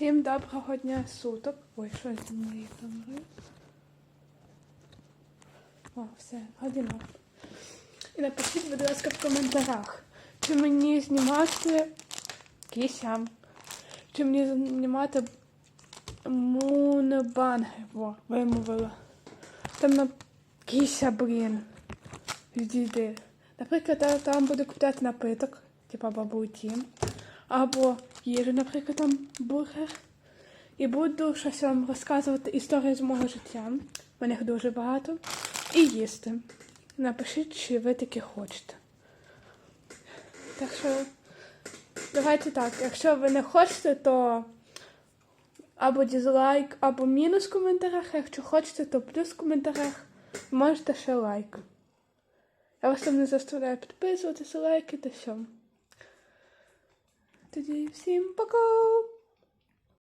Всім доброго дня суток. Ой, що це мої камери? О, все, годинок. І напишіть, будь ласка, в коментарях, чи мені знімати кісям, чи мені знімати мунбанги. Во, вимовила. Там на кіся, блін. Відійди. Наприклад, там буду купляти напиток, типа бабуті. Або їжу, наприклад, там бургер. І буду щось вам розказувати історію з мого життя. У їх дуже багато. І їсти. Напишіть, чи ви таке хочете. Так що, давайте так. Якщо ви не хочете, то або дізлайк, або мінус в коментарях. Якщо хочете, то плюс в коментарях. Можете ще лайк. Я вас там не заставляю підписуватися, лайки та все. Тоді всім пока!